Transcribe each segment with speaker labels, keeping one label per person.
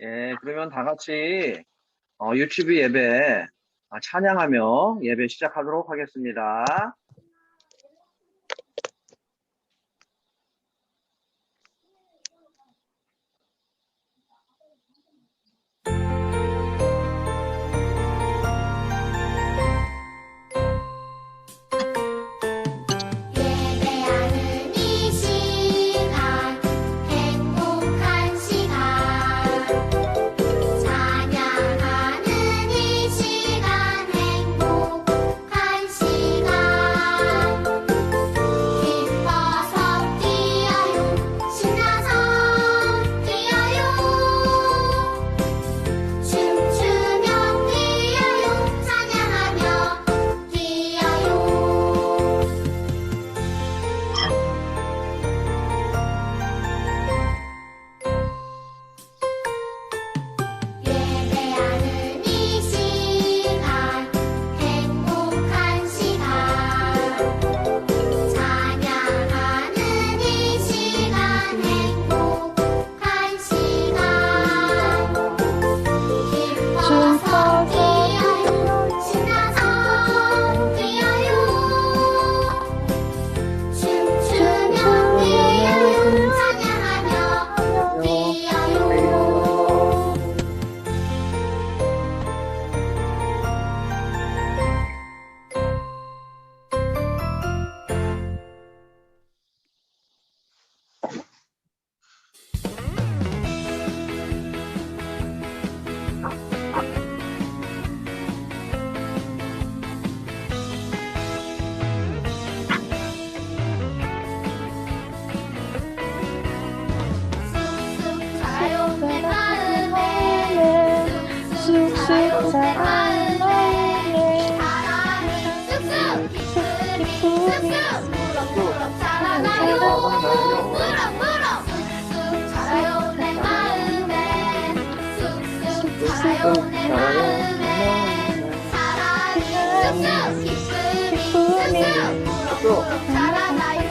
Speaker 1: 예, 그러면 다 같이 어, 유튜브 예배 아, 찬양하며 예배 시작하도록 하겠습니다.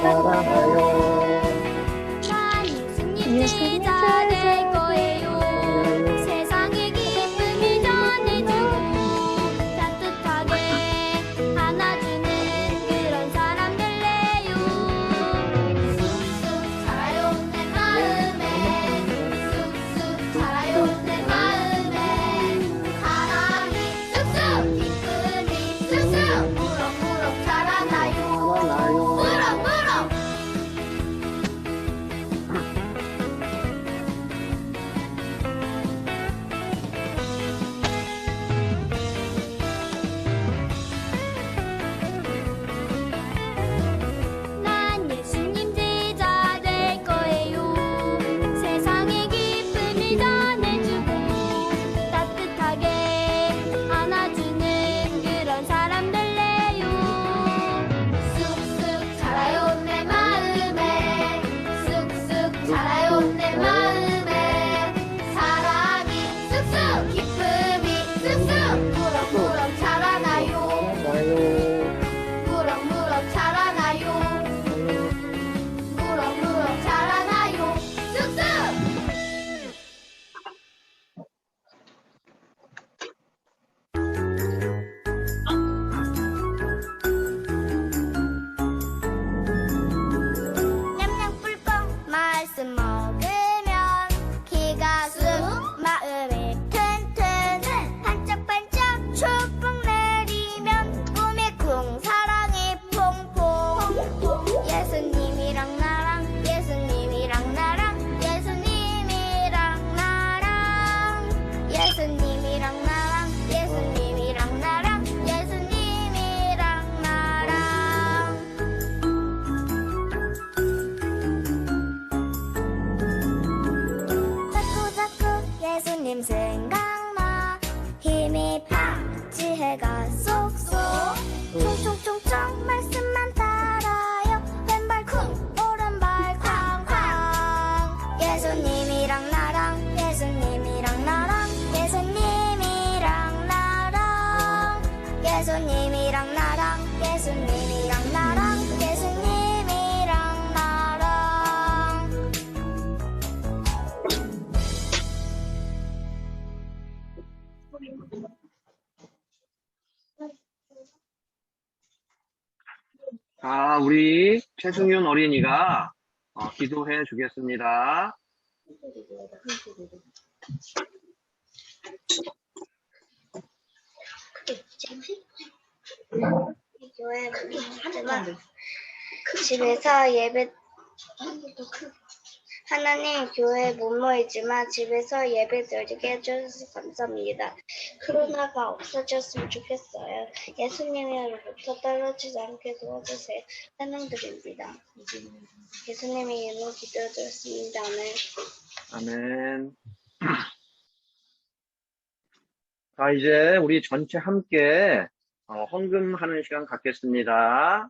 Speaker 1: า
Speaker 2: รหโย 你的 자,
Speaker 1: 우리 최승윤 어린이가 어, 기도해 주겠습니다.
Speaker 2: 교회 집에서 예배 하나님 교회 못 모이지만 집에서 예배 드리게 해주셔서 감사합니다. 코로나가 없어졌으면 좋겠어요. 예수님으로부터 떨어지지 않게 도와주세요. 찬양드립니다. 예수님의 이름으로 기도드렸습니다. 아멘.
Speaker 1: 아멘. 자, 이제 우리 전체 함께 어, 헌금하는 시간 갖겠습니다.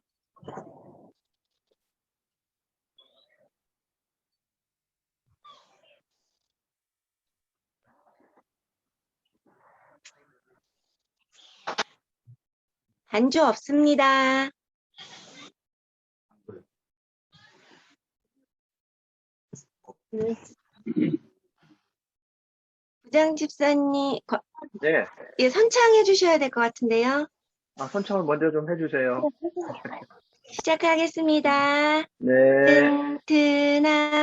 Speaker 3: 안주 없습니다. 부장 집사님, 거-
Speaker 1: 네.
Speaker 3: 예, 선창해 주셔야 될 것 같은데요.
Speaker 1: 아, 선창을 먼저 좀 해주세요.
Speaker 3: 시작하겠습니다.
Speaker 1: 네.
Speaker 3: 튼튼한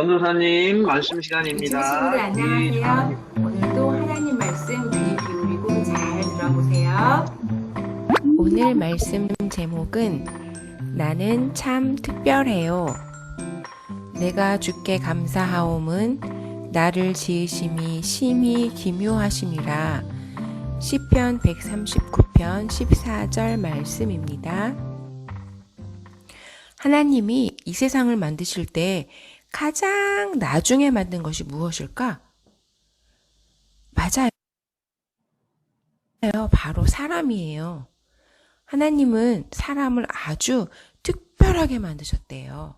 Speaker 1: 전도사님 말씀 시간입니다.
Speaker 4: 친구들 안녕하세요. 오늘도 하나님 말씀 귀 기울이고 잘 들어보세요.
Speaker 5: 오늘 말씀 제목은 나는 참 특별해요. 내가 주께 감사하옴은 나를 지으심이 심히 기묘하심이라. 시편 139편 14절 말씀입니다. 하나님이 이 세상을 만드실 때 가장 나중에 만든 것이 무엇일까? 맞아요. 바로 사람이에요. 하나님은 사람을 아주 특별하게 만드셨대요.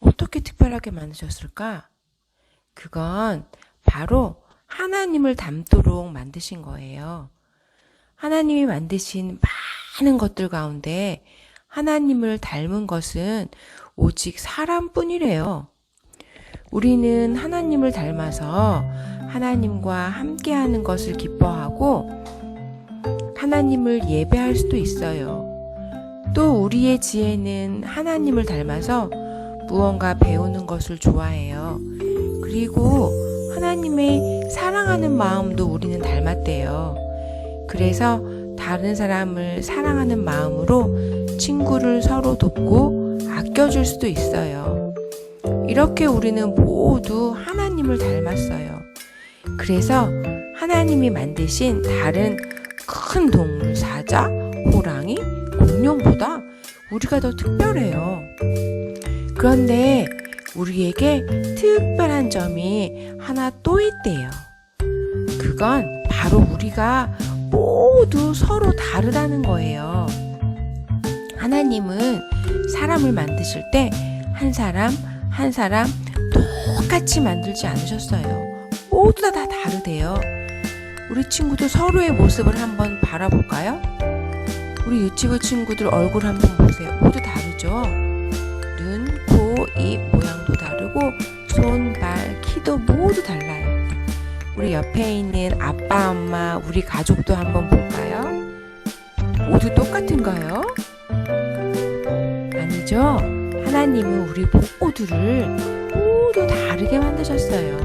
Speaker 5: 어떻게 특별하게 만드셨을까? 그건 바로 하나님을 닮도록 만드신 거예요. 하나님이 만드신 많은 것들 가운데 하나님을 닮은 것은 오직 사람뿐이래요. 우리는 하나님을 닮아서 하나님과 함께하는 것을 기뻐하고 하나님을 예배할 수도 있어요. 또 우리의 지혜는 하나님을 닮아서 무언가 배우는 것을 좋아해요. 그리고 하나님의 사랑하는 마음도 우리는 닮았대요. 그래서 다른 사람을 사랑하는 마음으로 친구를 서로 돕고 아껴줄 수도 있어요. 이렇게 우리는 모두 하나님을 닮았어요. 그래서 하나님이 만드신 다른 큰 동물, 사자, 호랑이, 공룡보다 우리가 더 특별해요. 그런데 우리에게 특별한 점이 하나 또 있대요. 그건 바로 우리가 모두 서로 다르다는 거예요. 하나님은 사람을 만드실 때 한 사람, 한 사람 똑같이 만들지 않으셨어요. 모두 다, 다 다르대요. 우리 친구들 서로의 모습을 한번 바라볼까요? 우리 유치부 친구들 얼굴 한번 보세요. 모두 다르죠? 눈, 코, 입 모양도 다르고 손, 발, 키도 모두 달라요. 우리 옆에 있는 아빠, 엄마, 우리 가족도 한번 볼까요? 모두 똑같은가요? 아니죠? 하나님은 우리 모두를 모두 다르게 만드셨어요.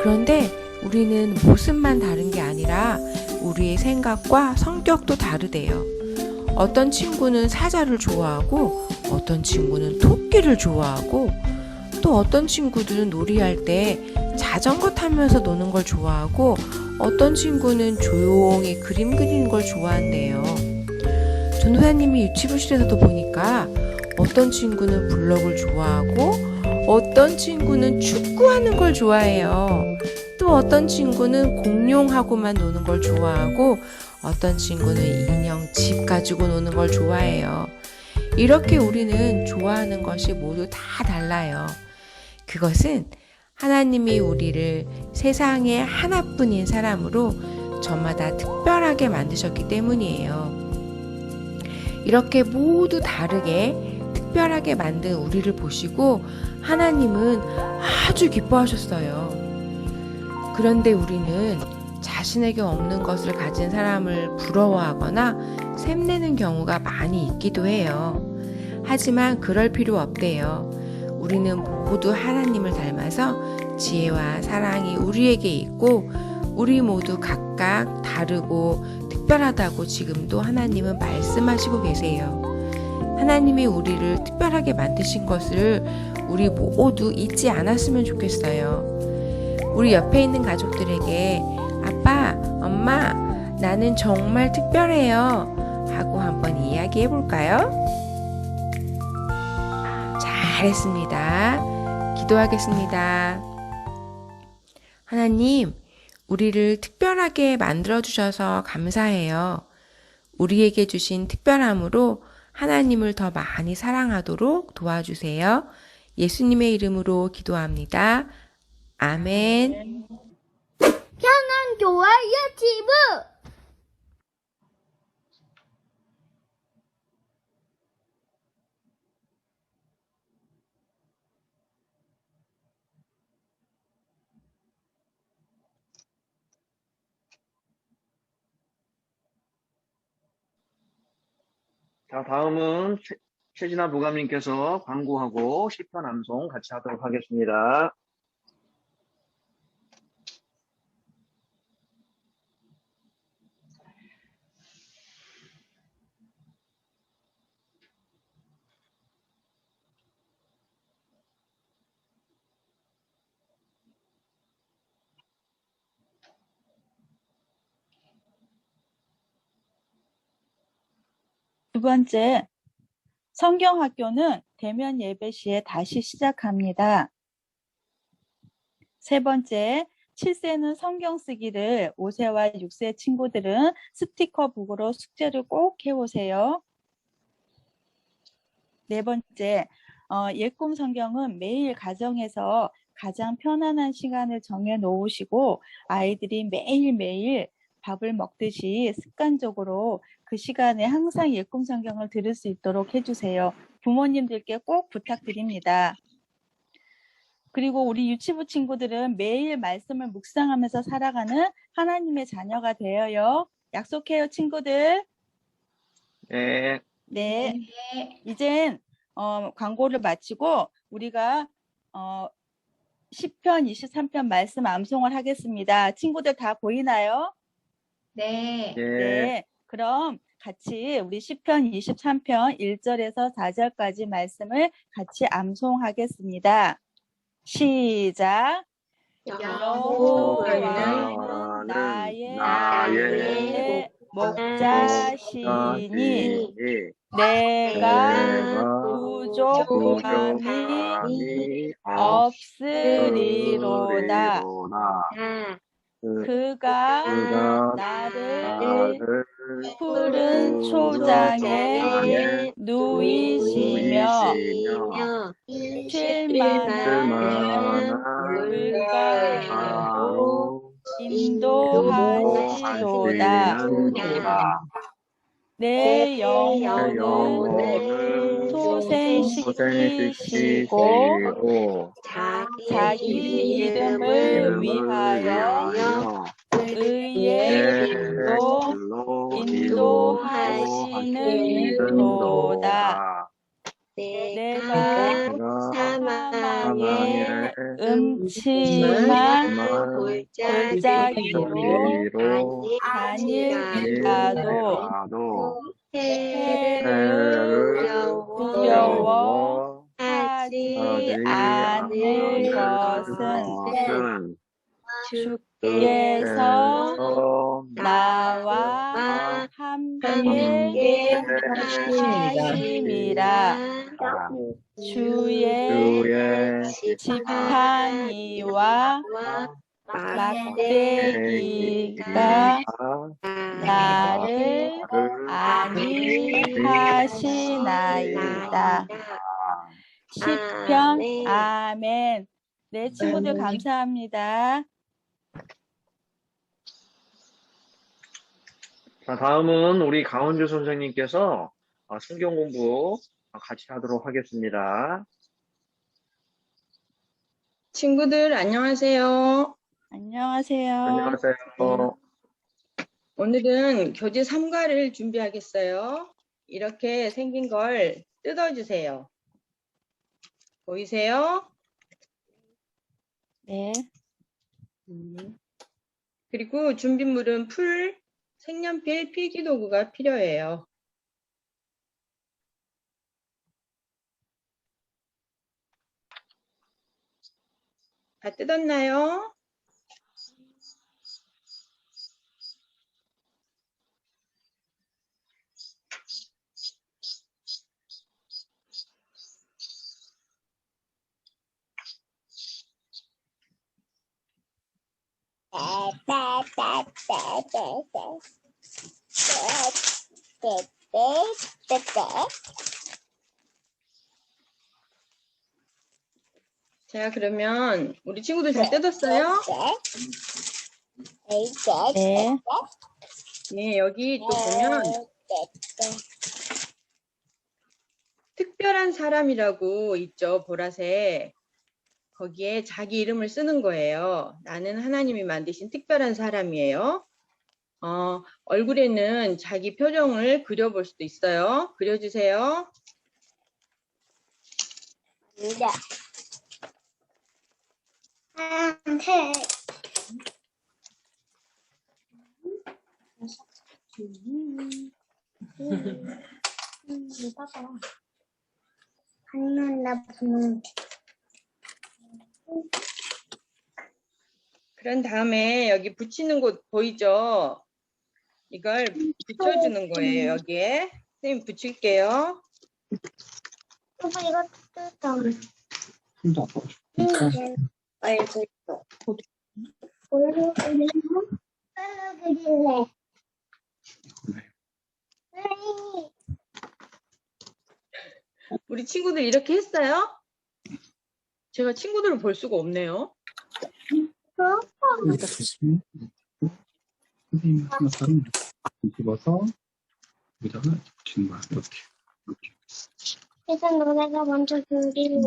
Speaker 5: 그런데 우리는 모습만 다른 게 아니라 우리의 생각과 성격도 다르대요. 어떤 친구는 사자를 좋아하고 어떤 친구는 토끼를 좋아하고 또 어떤 친구들은 놀이할 때 자전거 타면서 노는 걸 좋아하고 어떤 친구는 조용히 그림 그리는 걸 좋아한대요. 전도사님이 유치부실에서도 보니까 어떤 친구는 블럭을 좋아하고 어떤 친구는 축구하는 걸 좋아해요. 또 어떤 친구는 공룡하고만 노는 걸 좋아하고 어떤 친구는 인형 집 가지고 노는 걸 좋아해요. 이렇게 우리는 좋아하는 것이 모두 다 달라요. 그것은 하나님이 우리를 세상에 하나뿐인 사람으로 저마다 특별하게 만드셨기 때문이에요. 이렇게 모두 다르게 특별하게 만든 우리를 보시고 하나님은 아주 기뻐하셨어요. 그런데 우리는 자신에게 없는 것을 가진 사람을 부러워하거나 샘내는 경우가 많이 있기도 해요. 하지만 그럴 필요 없대요. 우리는 모두 하나님을 닮아서 지혜와 사랑이 우리에게 있고 우리 모두 각각 다르고 특별하다고 지금도 하나님은 말씀하시고 계세요. 하나님이 우리를 특별하게 만드신 것을 우리 모두 잊지 않았으면 좋겠어요. 우리 옆에 있는 가족들에게 아빠, 엄마, 나는 정말 특별해요. 하고 한번 이야기해 볼까요? 잘했습니다. 기도하겠습니다. 하나님, 우리를 특별하게 만들어주셔서 감사해요. 우리에게 주신 특별함으로 하나님을 더 많이 사랑하도록 도와주세요. 예수님의 이름으로 기도합니다. 아멘.
Speaker 2: 교회 유튜브
Speaker 1: 자, 다음은 최, 최진아 부감님께서 광고하고 시편 암송 같이 하도록 하겠습니다.
Speaker 6: 번째, 성경학교는 대면 예배 시에 다시 시작합니다. 세 번째, 7세는 성경 쓰기를 5세와 6세 친구들은 스티커북으로 숙제를 꼭 해오세요. 네 번째, 어, 예꿈 성경은 매일 가정에서 가장 편안한 시간을 정해 놓으시고 아이들이 매일매일 밥을 먹듯이 습관적으로 그 시간에 항상 예꿈 성경을 들을 수 있도록 해주세요. 부모님들께 꼭 부탁드립니다. 그리고 우리 유치부 친구들은 매일 말씀을 묵상하면서 살아가는 하나님의 자녀가 되어요. 약속해요, 친구들.
Speaker 1: 네.
Speaker 6: 네. 이젠 어, 광고를 마치고 우리가 어, 10편, 23편 말씀 암송을 하겠습니다. 친구들 다 보이나요?
Speaker 4: 네.
Speaker 1: 예.
Speaker 6: 네. 그럼 같이 우리 10편, 23편 1절에서 4절까지 말씀을 같이 암송하겠습니다. 시작. 여호와는 나의
Speaker 1: 나의
Speaker 6: 목자시니 내가 부족함이 없으리로다. 그가 나를 푸른 초장에 누이시며 쉴만한 물가로 인도하시도다. 내 영혼을 소생시키시고 자기 이름을 위하여 의의 길로 인도하시는 도다. 내가 사망의 음침한 골짜기로 다닐지라도 해를 두려워하지 않으리로다.
Speaker 1: 음,
Speaker 6: 주께서
Speaker 1: 어,
Speaker 6: 나와
Speaker 3: 와
Speaker 6: 함께 하심이라
Speaker 1: 아,
Speaker 6: 주의 지팡이와
Speaker 3: 와
Speaker 6: 막대기가 나를 안위하시나이다. 시편 아멘. 네 친구들 감사합니다.
Speaker 1: 자, 다음은 우리 강원주 선생님께서 어, 성경 공부 같이 하도록 하겠습니다.
Speaker 7: 친구들 안녕하세요.
Speaker 6: 안녕하세요.
Speaker 1: 안녕하세요.
Speaker 7: 오늘은 교재 3과를 준비하겠어요. 이렇게 생긴 걸 뜯어주세요. 보이세요?
Speaker 6: 네.
Speaker 7: 음. 그리고 준비물은 풀, 색연필, 필기 도구가 필요해요. 다 뜯었나요? 자, 그러면 우리 친구들 잘 뜯었어요?
Speaker 6: 네.
Speaker 7: 네, 여기 또 보면 특별한 사람이라고 있죠, 보라색. 거기에 자기 이름을 쓰는 거예요. 나는 하나님이 만드신 특별한 사람이에요. 어, 얼굴에는 자기 표정을 그려볼 수도 있어요. 그려주세요.
Speaker 2: 한눈 보는
Speaker 7: 그런 다음에 여기 붙이는 곳 보이죠? 이걸 붙여주는 거예요, 여기에. 선생님 붙일게요.
Speaker 2: 오빠 이거 뜯어. 얼굴도. 얼굴 그리고 얼굴 그릴래. 선생님,
Speaker 7: 우리 친구들 이렇게 했어요? 제가 친구들을 볼 수가 없네요.
Speaker 8: 선생님 하나 다른 뒤집어서 여기다가 붙이는 거야 이렇게 이렇게
Speaker 2: 그래서 너네가 먼저 그릴래.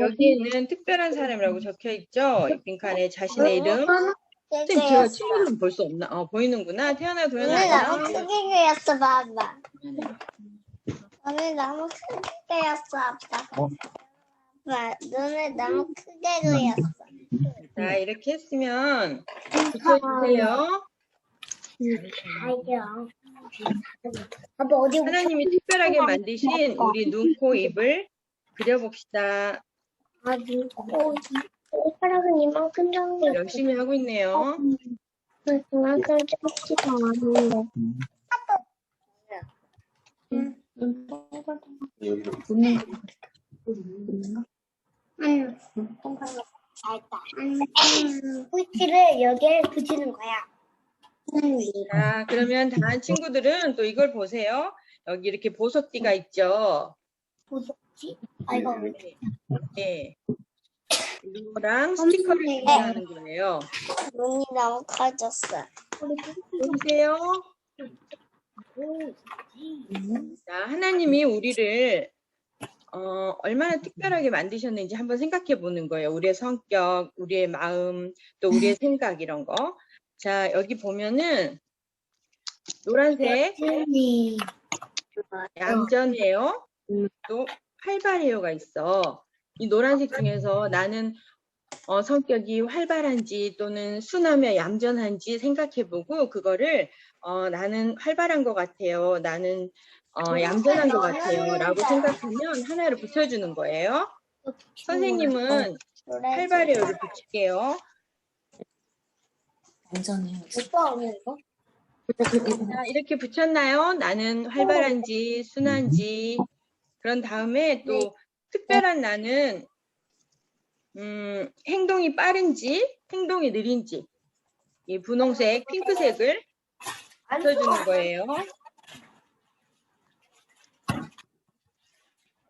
Speaker 7: 여기에는 특별한 사람이라고 적혀 있죠? 이 빈칸에 자신의 이름. 선생님, 제가 친구들은 볼 수 없나? 어, 보이는구나. 태어나, 도연아.
Speaker 2: 너무 크게 그렸어, 봐봐. 오늘 너무 크게 그렸어, 아빠.
Speaker 8: 어?
Speaker 2: 아빠, 눈을 너무 크게 그렸어.
Speaker 7: 자, 이렇게 했으면 붙여주세요.
Speaker 2: 알죠. 아빠 어디
Speaker 7: 하나님이 특별하게 만드신 우리 눈, 코, 입을 그려봅시다.
Speaker 2: 아, 눈, 코, 손가락은 이만큼 정도 있어.
Speaker 7: 열심히 하고 있네요.
Speaker 2: 그만큼 적지도 않은데. 응. 응. 꿀티를 여기에 붙이는 거야.
Speaker 7: 자, 그러면 다른 친구들은 또 이걸 보세요. 여기 이렇게 보석띠가 있죠?
Speaker 2: 보석지? 아, 이거 왜
Speaker 7: 네. 이거랑 스티커를
Speaker 2: 선생님.
Speaker 7: 준비하는 거예요.
Speaker 2: 눈이 너무 커졌어.
Speaker 7: 보세요. 자, 하나님이 우리를 어, 얼마나 특별하게 만드셨는지 한번 생각해 보는 거예요. 우리의 성격, 우리의 마음, 또 우리의 생각 이런 거. 자, 여기 보면은 노란색. 얌전해요. 또 활발해요가 있어. 이 노란색 중에서 나는 어, 성격이 활발한지 또는 순하며 얌전한지 생각해보고 그거를 어, 나는 활발한 것 같아요. 나는 어, 얌전한 것 같아요. 라고 생각하면 하나를 붙여주는 거예요. 선생님은 활발해요를 붙일게요.
Speaker 2: 오빠 오늘 이거?
Speaker 7: 자, 이렇게 붙였나요? 나는 활발한지, 순한지. 그런 다음에 또 특별한 나는, 음, 행동이 빠른지, 행동이 느린지. 이 분홍색, 핑크색을 붙여주는 거예요.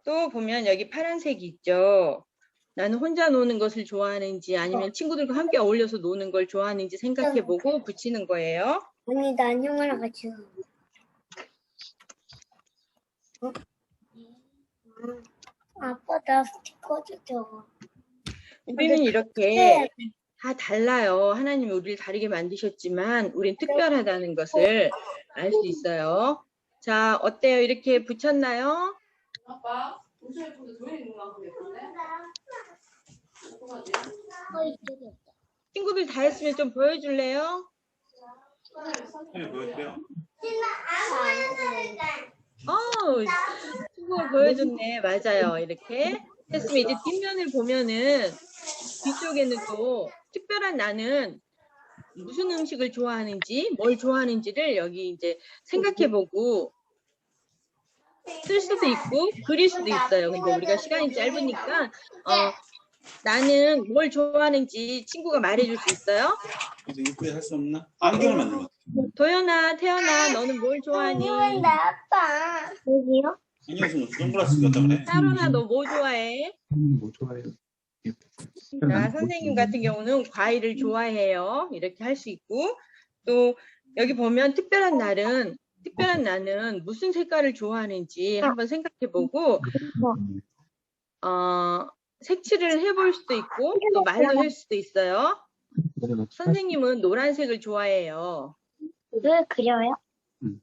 Speaker 7: 또 보면 여기 파란색이 있죠. 나는 혼자 노는 것을 좋아하는지 아니면 친구들과 함께 어울려서 노는 걸 좋아하는지 생각해보고 붙이는 거예요.
Speaker 2: 언니 나 안녕하라 같이. 어? 아빠 나 스티커 줘.
Speaker 7: 우리는 이렇게 다 달라요. 하나님이 우리를 다르게 만드셨지만 우린 특별하다는 것을 알 수 있어요. 자, 어때요? 이렇게 붙였나요?
Speaker 4: 아빠, 도시락 예쁜데 도현이 눈만큼 예쁜데?
Speaker 2: 어 이쪽에.
Speaker 7: 친구들 다 했으면 좀 보여줄래요?
Speaker 8: 네, 보여주세요.
Speaker 7: 어, 친구가 보여줬네. 맞아요. 이렇게 했으면 이제 뒷면을 보면은 뒤쪽에는 또 특별한 나는 무슨 음식을 좋아하는지, 뭘 좋아하는지를 여기 이제 생각해보고 쓸 수도 있고 그릴 수도 있어요. 근데 우리가 시간이 짧으니까 어, 나는 뭘 좋아하는지 친구가 말해줄 수 있어요?
Speaker 8: 이제 이쁘게 할수 없나? 안경을 만들어.
Speaker 7: 도연아, 태연아, 너는 뭘 좋아하니?
Speaker 2: 이건 나 아빠. 여기요?
Speaker 8: 안경 쓰면 선글라스 같다 그래.
Speaker 7: 사로나, 너 뭐 좋아해?
Speaker 8: 음, 뭐 좋아해요?
Speaker 7: 자, 선생님 같은 경우는 과일을 좋아해요. 이렇게 할 수 있고, 또 여기 보면 특별한 날은, 특별한 날은 무슨 색깔을 좋아하는지 한번 생각해보고, 어, 색칠을 해볼 수도 있고, 또 말로 할 수도 있어요. 선생님은 노란색을 좋아해요.
Speaker 2: 왜 그려요?
Speaker 8: 음.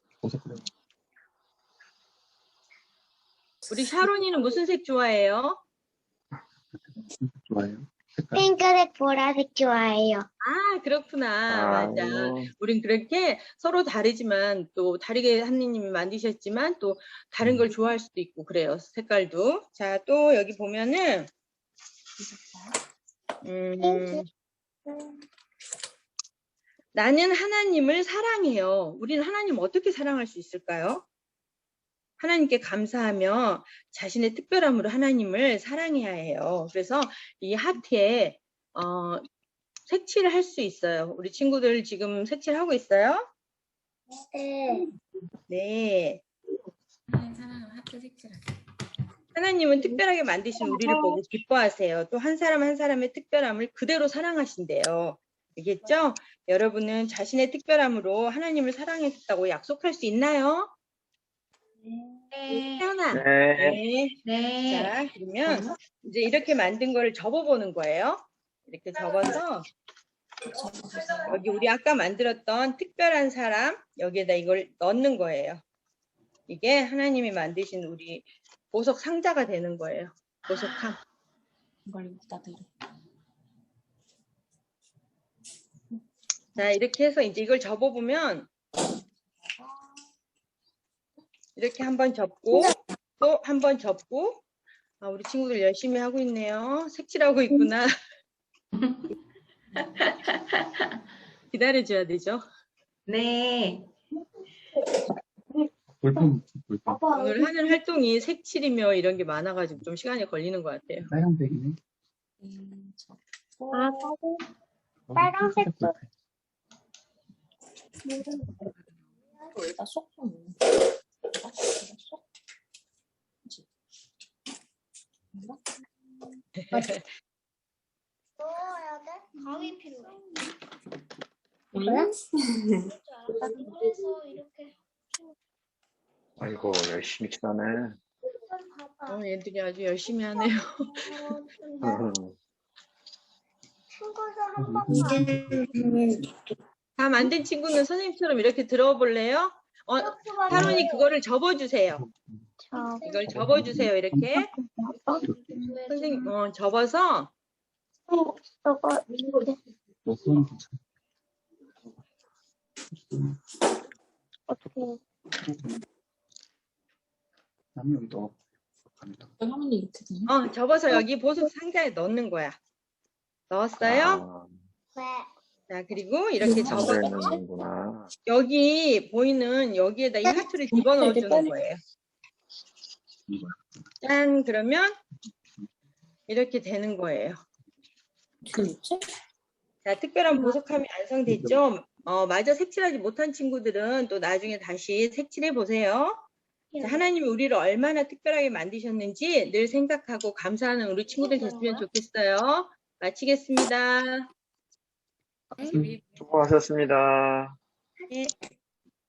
Speaker 7: 우리 샤론이는 무슨 색 좋아해요?
Speaker 8: 좋아해요. 색깔.
Speaker 2: 핑크색, 보라색 좋아해요.
Speaker 7: 아, 그렇구나. 맞아.
Speaker 1: 아유,
Speaker 7: 우린 그렇게 서로 다르지만 또 다르게 하느님이 만드셨지만 또 다른 걸 좋아할 수도 있고 그래요. 색깔도. 자, 또 여기 보면은 음, 나는 하나님을 사랑해요. 우리는 하나님 어떻게 사랑할 수 있을까요? 하나님께 감사하며 자신의 특별함으로 하나님을 사랑해야 해요. 그래서 이 하트에 어, 색칠을 할 수 있어요. 우리 친구들 지금 색칠하고 있어요?
Speaker 2: 네.
Speaker 7: 네.
Speaker 4: 사람 하트 색칠하자.
Speaker 7: 하나님은 특별하게 만드신 우리를 보고 기뻐하세요. 또 한 사람 한 사람의 특별함을 그대로 사랑하신대요. 알겠죠? 여러분은 자신의 특별함으로 하나님을 사랑했다고 약속할 수 있나요?
Speaker 4: 네.
Speaker 7: 태연아.
Speaker 1: 네.
Speaker 7: 네.
Speaker 4: 네.
Speaker 7: 자, 그러면 이제 이렇게 만든 거를 접어보는 거예요. 이렇게 접어서 여기 우리 아까 만들었던 특별한 사람 여기에다 이걸 넣는 거예요. 이게 하나님이 만드신 우리 보석 상자가 되는 거예요. 보석함. 자, 이렇게 해서 이제 이걸 접어보면 이렇게 한번 접고 또 한번 접고 아, 우리 친구들 열심히 하고 있네요. 색칠하고 있구나. 기다려줘야 되죠.
Speaker 3: 네.
Speaker 8: 볼펜, 볼펜.
Speaker 7: 오늘 하는 활동이 색칠이며 이런 게 많아가지고 좀 시간이 걸리는 것 같아요.
Speaker 8: 빨간색이네.
Speaker 2: 아, 빨간색도. 넣어야 돼? 가위 필요해. 그래? 그래서 이렇게
Speaker 1: 아이고, 열심히 치다네.
Speaker 2: 좀 봐봐.
Speaker 7: 어, 얘들이 아주 열심히 하네요.
Speaker 2: 어, 근데
Speaker 1: 음.
Speaker 2: 친구들 한 번만.
Speaker 7: 다 만든 친구는 선생님처럼 이렇게 들어볼래요? 어, 타론이 그거를 접어주세요.
Speaker 2: 저
Speaker 7: 이걸 접어주세요. 이렇게 선생님 어, 접어서
Speaker 2: 저거
Speaker 8: 뭐 그건 괜찮아.
Speaker 2: 어떻게
Speaker 8: 남이 여기 넣어. 갑니다.
Speaker 7: 어, 접어서 여기 보석 상자에 넣는 거야. 넣었어요?
Speaker 1: 아,
Speaker 7: 자, 그리고 이렇게 접어. 여기 보이는 여기에다 이 하트를 집어넣어 주는 거예요. 짠 그러면 이렇게 되는 거예요. 자, 특별한 보석함이 완성됐죠? 어, 마저 색칠하지 못한 친구들은 또 나중에 다시 색칠해 보세요. 자, 하나님이 우리를 얼마나 특별하게 만드셨는지 늘 생각하고 감사하는 우리 친구들 됐으면 좋겠어요. 마치겠습니다.
Speaker 1: 수고하셨습니다.
Speaker 7: 네.